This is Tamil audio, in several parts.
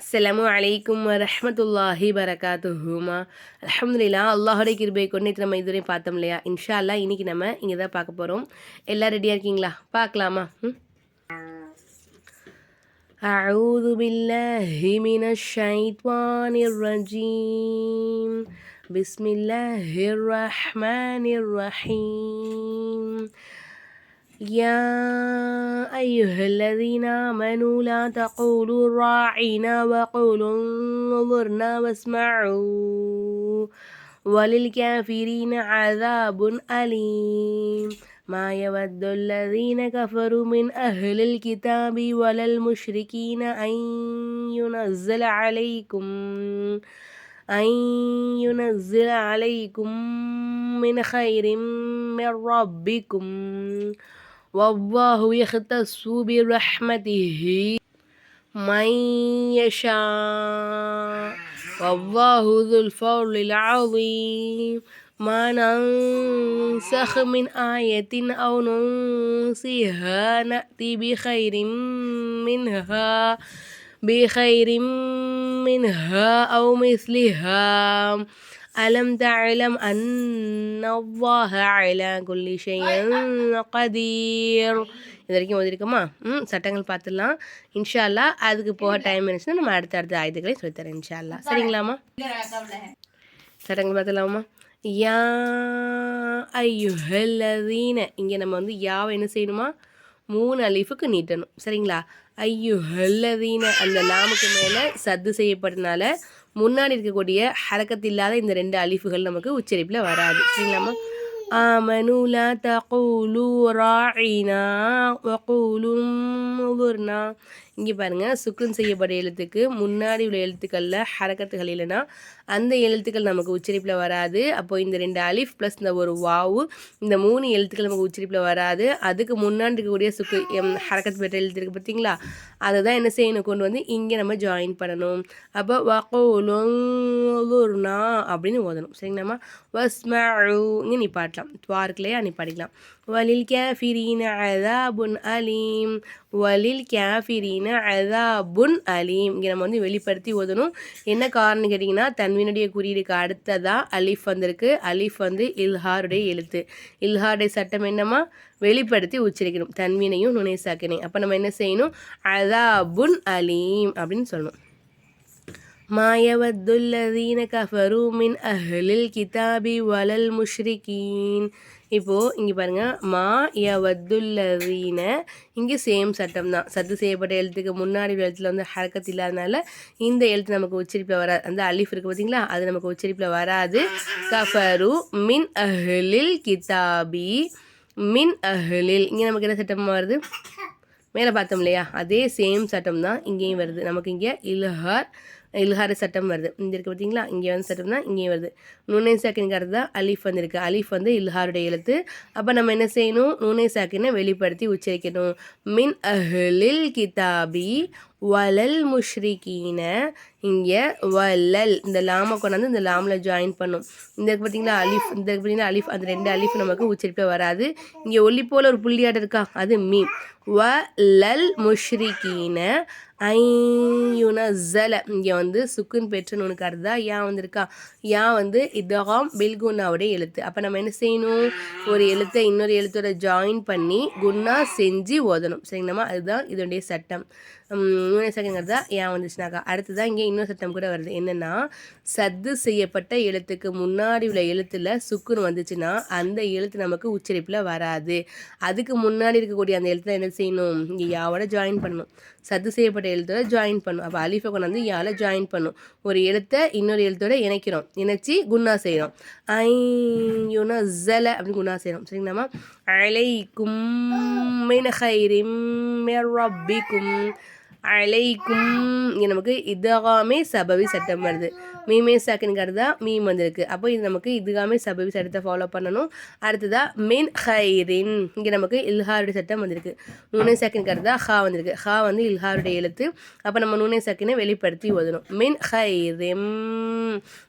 அஸ்ஸலாமு அலைக்கும் வரஹ்மத்துல்லாஹி வரகாத்துஹுமா அல்ஹம்துலில்லாஹ் அல்லாஹுடைய கிருபை கொண்டு நேத்து நம்ம இதுவரையும் பார்த்தோம் இல்லையா இன்ஷா அல்லாஹ் இன்னைக்கு நம்ம இங்கே தான் பார்க்க போகிறோம் எல்லாம் ரெடியாக இருக்கீங்களா பார்க்கலாமா ம் أعوذ بالله من الشيطان الرجيم بسم الله الرحمن الرحيم يا أيها الذين آمنوا لا تقولوا راعنا وقولوا انظرنا واسمعوا وللكافرين عذاب أليم. ما يود الذين كفروا من أهل الكتاب ولا المشركين أن ينزل عليكم أن ينزل عليكم من خير من ربكم. والله يختص برحمته من يشاء. والله ذو الفضل العظيم. ما ننسخ من آية أو ننسها نأتي بخير منها بخير منها أو مثلها. அலம் தலம் அன்னவாஹ அல குல்லி கதீர் இது வரைக்கும் ஓதிருக்கோமா? ம் சட்டங்கள் பார்த்துடலாம். இன்ஷா அல்லா அதுக்கு போக டைம் இருந்துச்சுன்னா நம்ம அடுத்த அடுத்த ஆயுதங்களையும் சொல்லித்தரேன் இன்ஷால்லா. சரிங்களாமா சட்டங்கள் பார்த்துடலாமா? யா ஐயுஹல்லதீன. இங்கே நம்ம வந்து யாவை என்ன செய்யணுமா? மூணு அலீஃபுக்கு நீட்டணும். சரிங்களா? ஐயுஹல்லதீன. அந்த நாமுக்கு மேலே சத்து செய்யப்பட்டனால முன்னாடி இருக்கக்கூடிய ஹரக்கத்து இல்லாத இந்த ரெண்டு அலிஃபுகள் நமக்கு உச்சரிப்பில் வராது சரிங்களாம்மா آمنوا لا تقولوا راعنا وقولوا انظرنا இங்கே பாருங்கள் சுக்குன் செய்யப்பட்ட எழுத்துக்கு முன்னாடி உள்ள எழுத்துக்களில் ஹரக்கத்துகள் இல்லைன்னா அந்த எழுத்துக்கள் நமக்கு உச்சரிப்பில் வராது. அப்போ இந்த ரெண்டு அலிஃப் ப்ளஸ் இந்த ஒரு வாவு இந்த மூணு எழுத்துக்கள் நமக்கு உச்சரிப்பில் வராது. அதுக்கு முன்னாடி இருக்கக்கூடிய சுக்கு எம் ஹரக்கத்து பெற்ற எழுத்து இருக்குது பார்த்தீங்களா அதை தான் என்ன செய்யணும்? கொண்டு வந்து இங்கே நம்ம ஜாயின் பண்ணணும். அப்போ வகோலுன்னா அப்படின்னு ஓதணும். சரிங்களாம்மா? வஸ்மு இங்கே நிப்பாட்டலாம் துவாருக்குலையா நிப்பாட்டிக்கலாம் வலில் கேஃபிரீன அதாபுன் அலீம். வலில் கேஃபிரீன அதாபுன் அலீம். இங்கே நம்ம வந்து வெளிப்படுத்தி ஓதணும். என்ன காரணம் கேட்டிங்கன்னா தன்வினுடைய குறியீடுக்கு அடுத்ததாக அலிஃப் வந்திருக்கு. அலிஃப் வந்து இல்ஹாருடைய எழுத்து. இல்ஹாருடைய சட்டம் என்னமா வெளிப்படுத்தி உச்சரிக்கணும். தன்வினையும் நுனேசாக்கினையும். அப்போ நம்ம என்ன செய்யணும்? அதாபுன் அலீம் அப்படின்னு சொல்லணும். மாயவத்துல்லதீன கஃபரூமின் அஹ்லில் கிதாபி வலல் முஷ்ரிகீன். இப்போது இங்கே பாருங்கள் மா யவத்துல்லதீன இங்கே சேம் சட்டம் தான். சத்து செய்யப்பட்ட எழுத்துக்கு முன்னாடி எழுத்தில் வந்து ஹரக்கத் இல்லாதனால இந்த எழுத்து நமக்கு உச்சரிப்பில் வராது. அந்த அலிஃப் இருக்குது பார்த்தீங்களா அது நமக்கு உச்சரிப்பில் வராது. கஃபரு மின் அஹ்லில் கிதாபி. மின் அஹ்லில். இங்கே நமக்கு என்ன சட்டம் வருது? மேலே பார்த்தோம் இல்லையா? அதே சேம் சட்டம் தான் இங்கேயும் வருது. நமக்கு இங்கே இல்ஹார் இல்ஹார சட்டம் வருது. இங்கே இருக்குது பார்த்தீங்களா இங்கே வந்து சட்டம் தான் இங்கேயும் வருது. நுனை சாக்கின்கிறது தான் அலிஃப் வந்துருக்கு. அலிஃப் வந்து இல்ஹாருடைய எழுத்து. அப்போ நம்ம என்ன செய்யணும்? நுனை சாக்கினை வெளிப்படுத்தி உச்சரிக்கணும். மின் அஹ்லில் கிதாபி வலல் முஷ்ரிகீன. இங்கே வலல் இந்த லாமை கொண்டாந்து இந்த லாமில் ஜாயின் பண்ணும். இந்த பார்த்தீங்களா அலிஃப் இந்த பார்த்தீங்கன்னா அலிஃப் அந்த ரெண்டு அலிஃப் நமக்கு உச்சரிப்பே வராது. இங்கே ஒல்லி போல் ஒரு புள்ளியாட்டம் இருக்கா அது மீம். வ லல் முஷ்ரிகீன ஐயுனஸல. இங்கே வந்து சுக்குன் பெற்று உனக்கு அர்த்தா ஏன் வந்திருக்கா. ஏன் வந்து இதகாம் பில்குன்னாவுடைய எழுத்து. அப்போ நம்ம என்ன செய்யணும்? ஒரு எழுத்தை இன்னொரு எழுத்தோட ஜாயின் பண்ணி குன்னா செஞ்சு ஓதணும். சரிங்களா அதுதான் இதனுடைய சட்டம். இன்னொரு தான் ஏன் வந்துச்சுனாக்கா அடுத்ததான் இங்கே இன்னொரு சட்டம் கூட வருது. என்னென்னா சத்து செய்யப்பட்ட எழுத்துக்கு முன்னாடி உள்ள எழுத்தில் சுக்குன்னு வந்துச்சுன்னா அந்த எழுத்து நமக்கு உச்சரிப்பில் வராது. அதுக்கு முன்னாடி இருக்கக்கூடிய அந்த எழுத்துல என்ன செய்யணும்? இங்கே யாவோட ஜாயின் பண்ணணும். சத்து செய்யப்பட்ட எழுத்தோட ஜாயின் பண்ணும் அப்போ அலிஃபை கொண்டு வந்து யாவில் ஜாயின் பண்ணும். ஒரு எழுத்தை இன்னொரு எழுத்தோட இணைக்கிறோம். இணைச்சி குண்ணா செய்கிறோம் ஐ யுனா ஜல அப்படின்னு குண்ணா செய்கிறோம் சரிங்களாம்மா? அலைக்கும் மின் ஹைரிம் ரப்பிக்கும் அலைக்கும். இங்கே நமக்கு இதகாமே சபவி சட்டம் வருது. மீமே சாக்கின்கிறது தான் மீம் வந்திருக்கு. அப்போ இது நமக்கு இதுகாமே சபவி சட்டத்தை ஃபாலோ பண்ணணும். அடுத்ததாக மின் ஹைரின். இங்கே நமக்கு இல்ஹாருடைய சட்டம் வந்திருக்கு. நுனை சாக்கின்கிறது தான் ஹா வந்திருக்கு. ஹா வந்து இல்ஹாருடைய எழுத்து. அப்போ நம்ம நூனை சாக்கினை வெளிப்படுத்தி ஓதணும். மின் ஹைரிம்.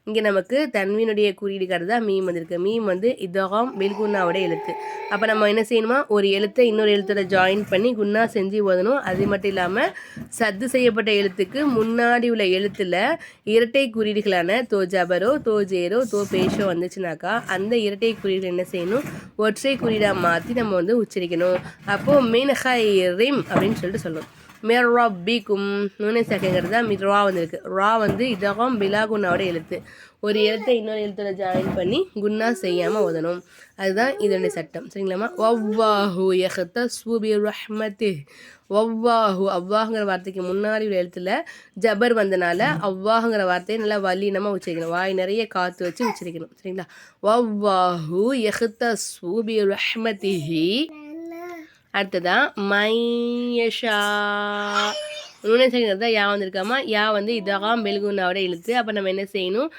இங்கே நமக்கு தன்வினுடைய குறியீடுகிறது தான் மீம் வந்திருக்கு. மீம் வந்து இதகாம் பில்குன்னாவோட எழுத்து. அப்போ நம்ம என்ன செய்யணுமா? ஒரு எழுத்தை இன்னொரு எழுத்தோட ஜாயின் பண்ணி குன்னா செஞ்சு ஓதணும். அது மட்டும் இல்லாமல் சத்து செய்யப்பட்ட எழுத்துக்கு முன்னாடி உள்ள எழுத்தில் இரட்டை குறியீடுகளான தோ ஜபரோ தோ ஜேரோ தோ பேஷோ வந்துச்சுனாக்கா அந்த இரட்டை குறியீடு என்ன செய்யணும்? ஒற்றை குறியீடாக மாற்றி நம்ம வந்து உச்சரிக்கணும். அப்போது மீன் ஹை ரிம் அப்படின்னு சொல்லிட்டு சொல்லணும் மேரா ரப்பிக்கும் நூனை தான் ரா வந்திருக்கு. ரா வந்து இதகம் பிலாகுன்னாவோட எழுத்து. ஒரு எழுத்தை இன்னொரு எழுத்தோட ஜாயின் பண்ணி குன்னா செய்யாமல் ஓதணும். அதுதான் இதனுடைய சட்டம். சரிங்களாம்மா? ஒவ்வாஹு யஹத்த சூபி ரஹ்மத்து ஒவ்வாஹு அவ்வாஹுங்கிற வார்த்தைக்கு முன்னாடி உள்ள எழுத்துல ஜபர் வந்தனால அவ்வாஹுங்கிற வார்த்தையை நல்லா வலினமாக உச்சரிக்கணும். வாய் நிறைய காற்று வச்சு உச்சரிக்கணும். சரிங்களா? ஒவ்வாஹு யஹத்த சூபி ரஹ்மத்திஹி அடுத்ததான் மையஷா. நுணசங்கிறது சேர்க்கிறது யா வந்திருக்காமா? யா வந்து இதாக மெழுகுன்னாவோட எழுத்து. அப்போ நம்ம என்ன செய்யணும்?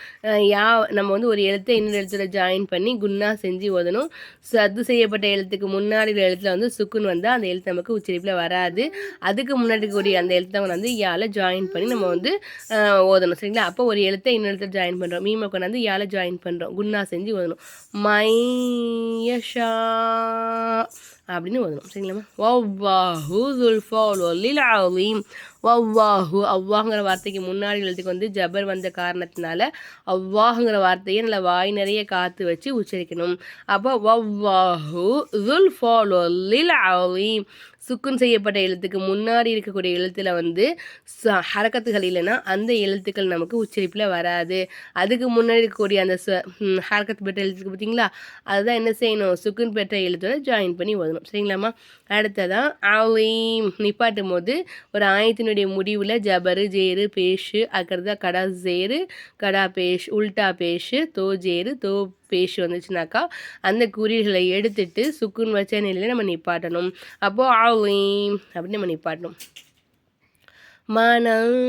யா நம்ம வந்து ஒரு எழுத்தை இன்னொரு எழுத்தோட ஜாயின் பண்ணி குன்னா செஞ்சு ஓதணும். சத்து செய்யப்பட்ட எழுத்துக்கு முன்னாடி எழுத்துல வந்து சுக்குன் வந்தால் அந்த எழுத்து நமக்கு உச்சரிப்பில் வராது. அதுக்கு முன்னாடி கூடிய அந்த எழுத்தை வந்து யால ஜாயின் பண்ணி நம்ம வந்து ஓதணும். சரிங்களா? அப்போ ஒரு எழுத்தை இன்னொரு எழுத்துல ஜாயின் பண்ணுறோம் மீமை கொண்டாந்து யால ஜாயின் பண்ணுறோம் குன்னா செஞ்சு ஓதணும். மையஷா. அப்படின்னு ஓதணும். சரிங்களாம்மா வவ்வாஹு துல்ஃபால் ஒல்லில் அலீம் வவ்வாஹு அவ்வாங்கிற வார்த்தைக்கு முன்னாடி எழுத்துக்கு வந்து ஜபர் வந்த காரணத்தினால அவ்வாஹுங்கிற வார்த்தையை நல்லா வாய் நிறைய காற்று வச்சு உச்சரிக்கணும். அப்போ வவ்வாஹு துல்ஃபால் ஒல்லில் அலீம் சுக்குன் செய்யப்பட்ட எழுத்துக்கு முன்னாடி இருக்கக்கூடிய எழுத்தில் வந்து ஹரக்கத்துகள் இல்லைன்னா அந்த எழுத்துக்கள் நமக்கு உச்சரிப்பில் வராது. அதுக்கு முன்னாடி இருக்கக்கூடிய அந்த ஹரக்கத்து பெற்ற எழுத்துக்கு பார்த்தீங்களா அதுதான் என்ன செய்யணும்? சுக்குன் பெற்ற எழுத்தோட ஜாயின் பண்ணி ஓதணும். சரிங்களாம்மா? அடுத்ததான் அலீம் நிப்பாட்டும் போது ஒரு ஆயத்தினுடைய முடிவில் ஜபரு ஜேரு பேஷு அக்கறதா கடா ஜேரு கடா பேஷ் உல்டா பேஷு தோ ஜேரு தோ பேஷ் வந்துச்சுனாக்கா அந்த குறிகளை எடுத்துட்டு சுக்குன் வச்ச நிலையில் நம்ம நிப்பாட்டணும். அப்போது ஆலீம் அப்படின்னு நம்ம நிப்பாட்டணும். மனம்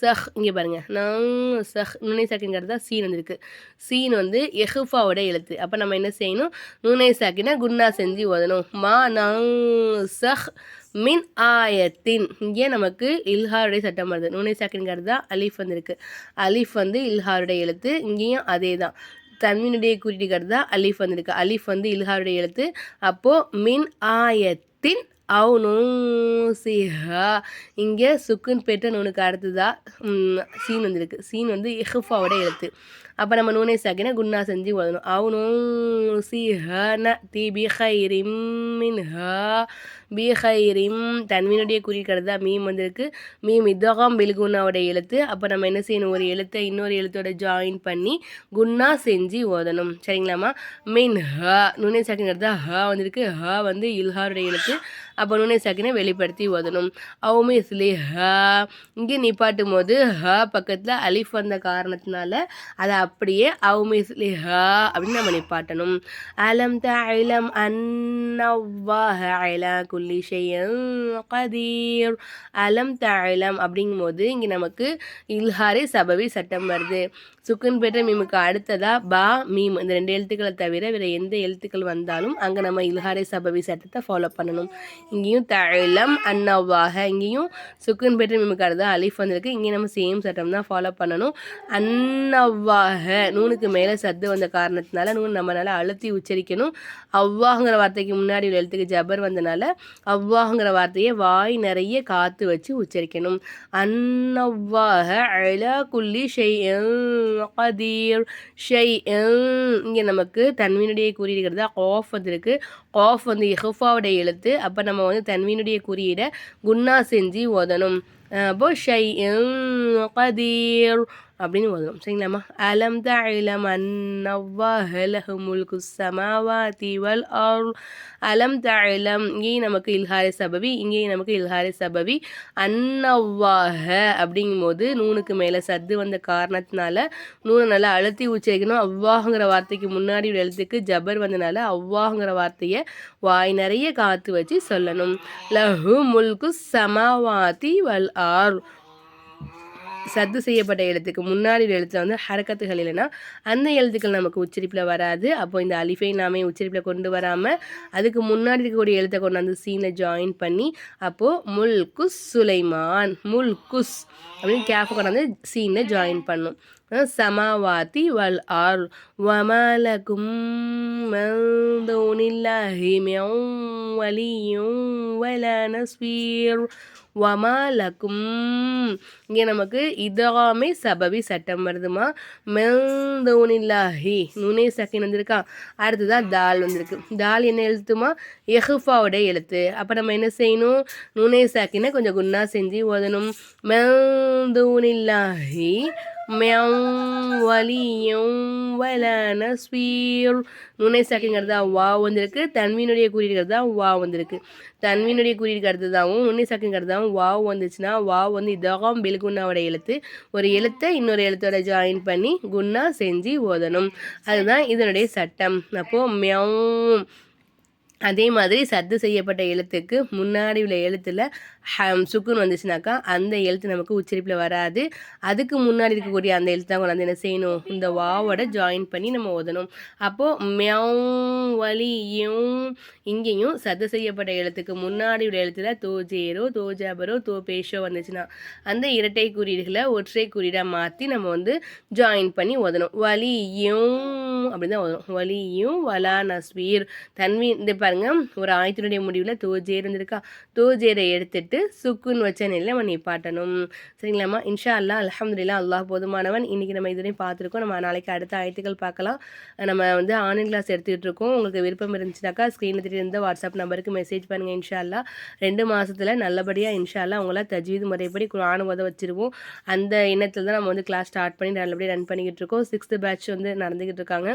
சஹ் இங்கே பாருங்கள் நங் சஹ் நுனை சாக்குங்கிறது தான் சீன் வந்துருக்கு. சீன் வந்து எஹுஃபாவோட எழுத்து. அப்போ நம்ம என்ன செய்யணும்? நுனை சாக்கினா குன்னா செஞ்சு ஓதணும். மா நங் சஹ் மின் ஆயத்தின். இங்கே நமக்கு இல்ஹாருடைய சட்டம் வருது. நுனை சாக்கின்கிறது தான் அலீஃப் வந்துருக்கு. அலீஃப் வந்து இல்ஹாருடைய எழுத்து. இங்கேயும் அதே தான் தன்மீனுடைய குறியீடுகிறது தான் அலீஃப் வந்திருக்கு. அலீஃப் வந்து இல்ஹாருடைய எழுத்து. அப்போது மின் ஆயத்தின் சிஹா இங்கே சுக்குன் பெற்ற நூனுக்கு அடுத்ததாக சீன் வந்திருக்கு. சீன் வந்து இஹ்ஃபாவோட எழுத்து. அப்போ நம்ம நூனை சாக்கினா குன்னா செஞ்சு ஓதணும். அவனும் சிஹன தி பிஹைரிம் மின்ஹா. பீஹைரிம். தன்வினுடைய குறிக்கிறது தான் மீம் வந்திருக்கு. மீம் இதகம் பில்குன்னாவோட எழுத்து. அப்போ நம்ம என்ன செய்யணும்? ஒரு எழுத்தை இன்னொரு எழுத்தோட ஜாயின் பண்ணி குன்னா செஞ்சு ஓதணும். சரிங்களாம்மா? மீன் ஹ நுனை சாக்கிங்கிறது ஹ வந்திருக்கு. ஹ வந்து இல்ஹாருடைய எழுத்து. அப்போ நுனை சாக்கினை வெளிப்படுத்தி ஓதணும். அவுமே இஸ்லி ஹ. இங்கே நிப்பாட்டும் போது ஹ பக்கத்தில் அலிஃப் வந்த காரணத்தினால அதை அப்படியே அவுமே இஸ்லி ஹ அப்படின்னு நம்ம நிப்பாட்டணும். அலம் தலம் அன்னவாஹ அலா குல்லி ஷையன் கதீர். அலம் தலம் அப்படிங்கும்போது இங்கே நமக்கு இல்ஹாரே சபவி சட்டம் வருது. சுக்குன் பெற்ற மீமுக்கு அடுத்ததாக பா மீம் இந்த ரெண்டு எழுத்துக்களை தவிர வேறு எந்த எழுத்துக்கள் வந்தாலும் அங்கே நம்ம இல்ஹாரே சபவி சட்டத்தை ஃபாலோ பண்ணணும். இங்கேயும் தழலம் அன்னவாக இங்கேயும் சுக்குன் பெற்ற மீமுக்கு அடுத்ததாக அலிஃப் வந்திருக்கு. இங்கேயும் நம்ம சேம் சட்டம் தான் ஃபாலோ பண்ணணும். அன்னவாக நூனுக்கு மேலே சத்து வந்த காரணத்தினால நூன் நம்மளால் அழுத்தி உச்சரிக்கணும். அவ்வாங்கிற வார்த்தைக்கு முன்னாடி உள்ள எழுத்துக்கு ஜபர் வந்தனால அவ்வாங்கிற வார்த்தையை வாய் நிறைய காற்று வச்சு உச்சரிக்கணும். அன்னவ்வாக அழ குல்லி ஷெய் கதீர். ஷை இங்கே நமக்கு தன்மீனுடைய குறியீடுகிறது ஆஃப் வந்துருக்கு ஆஃப் வந்து ஹுஃபாவுடைய எழுத்து. அப்போ நம்ம வந்து தன்மீனுடைய குறியீடை குன்னா செஞ்சு ஓதணும். அப்போ ஷை கதீர். அப்படின்னு ஓதுவோம் சரிங்களாம்மா அலம் தலம் அன்னவாஹலஹு முல்கு சமாவா வல் ஆர் அலம் தலம் இங்கேயும் நமக்கு இல்ஹாரி சபவி இங்கேயும் நமக்கு இல்ஹாரி சபவி. அன்னவாஹ அப்படிங்கும்போது நூனுக்கு மேலே சத்து வந்த காரணத்தினால நூனை நல்லா அழுத்தி உச்சரிக்கணும். அவ்வாஹங்கிற வார்த்தைக்கு முன்னாடி எழுத்துக்கு ஜபர் வந்தனால அவ்வாஹங்கிற வார்த்தையை வாய் நிறைய காத்து வச்சு சொல்லணும். லஹு முல்கு சமாவாதி வல் ஆர் சத்து செய்யப்பட்ட எழுத்துக்கு முன்னாடி எழுத்துல வந்து ஹரக்கத்துகள் இல்லைன்னா அந்த எழுத்துக்கள் நமக்கு உச்சரிப்பில் வராது. அப்போ இந்த அலிஃபை நாமே உச்சரிப்பில் கொண்டு வராமல் அதுக்கு முன்னாடி இருக்கக்கூடிய எழுத்தை கொண்டு வந்து சீனை ஜாயின் பண்ணி அப்போது முல்குஸ் சுலைமான் முல்குஸ் அப்படின்னு கேஃபை கொண்டு வந்து சீனை ஜாயின் பண்ணும். السماوات والأرض وما لكم من دون الله من ولي ولا نصير வமா லக்கும் இங்கே நமக்கு இதகாமே சபவி சட்டம் வருதுமா மெல்தோனில்லாஹி நுனே சக்கின் வந்திருக்கா அடுத்ததான் தால் வந்திருக்கு தால் என்ன எழுத்துமா எஹுஃபாவோட எழுத்து அப்போ நம்ம என்ன செய்யணும் நுனே சாக்கினை கொஞ்சம் குன்னா செஞ்சு ஓதணும் மெல்தோனில்லாஹி வலியும் வல நஸ்வீர். நுனை சாக்கிங்கிறது வா வந்திருக்கு. தன்வீனுடைய குறியீடுகிறது தான் வா வந்திருக்கு. தன்வீனுடைய குறியீடுக்கு அடுத்ததாகவும் நுனை சாக்கிங்கிறதாகவும் வா வந்துச்சுன்னா வா வந்து இதகம் பெல்குன்னாவோட எழுத்து. ஒரு எழுத்தை இன்னொரு எழுத்தோட ஜாயின் பண்ணி குன்னா செஞ்சு ஓதணும். அதுதான் இதனுடைய சட்டம். அப்போது மியாவும் அதே மாதிரி சத்து செய்யப்பட்ட எழுத்துக்கு முன்னாடி உள்ள எழுத்தில் ஹம் சுக்குன்னு வந்துச்சுனாக்கா அந்த எழுத்து நமக்கு உச்சரிப்பில் வராது. அதுக்கு முன்னாடி இருக்கக்கூடிய அந்த எழுத்து தான் கொண்டாந்து என்ன செய்யணும்? இந்த வாவோட ஜாயின் பண்ணி நம்ம ஓதணும். அப்போது மியாவும் வலியும் இங்கேயும் சத்து செய்யப்பட்ட எழுத்துக்கு முன்னாடி உள்ள எழுத்துல தோஜேரோ தோஜாபரோ தோ பேஷோ வந்துச்சுன்னா அந்த இரட்டை குறியீடுகளை ஒற்றை குறியீடாக மாற்றி நம்ம வந்து ஜாயின் பண்ணி ஓதணும். வலியும் அப்படி தான் ஓதணும். வலியும் வலா நஸ்வீர் தன்வி இந்த பாருங்கள் ஒரு ஆயத்தினுடைய முடிவில் தோஜேர் வந்திருக்கா தோஜேரை எடுத்துட்டு சுக்குன்னு வச்ச நிலையில் நம்ம நிப்பாட்டணும். சரிங்களாம்மா? இன்ஷா அல்லா அலமதுல்லா அல்லாஹ் போதுமானவன். இன்றைக்கி நம்ம இதுவரையும் பார்த்துருக்கோம். நம்ம நாளைக்கு அடுத்த ஆயத்துக்கள் பார்க்கலாம். நம்ம வந்து ஆன்லைன் கிளாஸ் எடுத்துக்கிட்டு இருக்கோம். உங்களுக்கு விருப்பம் இருந்துச்சுனாக்கா ஸ்க்ரீனில் தெரிந்த வாட்ஸ்அப் நம்பருக்கு மெசேஜ் பண்ணுங்கள் இன்ஷா அல்லா ரெண்டு மாதத்தில் நல்லபடியாக இன்ஷா அல்லா உங்களை தஜ்வீது முறைப்படி குரான் உத வச்சுருவோம். அந்த எண்ணத்தில் தான் நம்ம வந்து கிளாஸ் ஸ்டார்ட் பண்ணி நல்லபடியாக ரன் பண்ணிக்கிட்டு இருக்கோம். சிக்ஸ்த்து பேட்ச் வந்து நடந்துக்கிட்டு இருக்காங்க.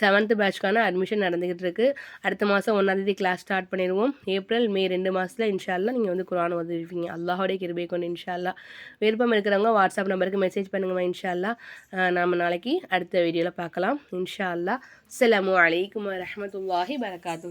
செவன்த்து பேட்ச்க்கான அட்மிஷன் நடந்துக்கிட்டு இருக்குது அடுத்த மாதம் ஒன்றாந்தேதி கிளாஸ் ஸ்டார்ட் பண்ணிடுவோம். ஏப்ரல் மே ரெண்டு மாதத்தில் இன்ஷால்லா நீங்கள் வந்து குரான் வந்துருப்பீங்க. அல்லாஹோடைய கிருபை கொண்டு இன்ஷால்லா விருப்பம் இருக்கிறவங்க வாட்ஸ்அப் நம்பருக்கு மெசேஜ் பண்ணுங்கம்மா இன்ஷால்லா நாம் நாளைக்கு அடுத்த வீடியோவில் பார்க்கலாம். இன்ஷா அல்லா அஸ்லாம் வலைக்கம் வரமத்துல்லாஹி வரகாத்து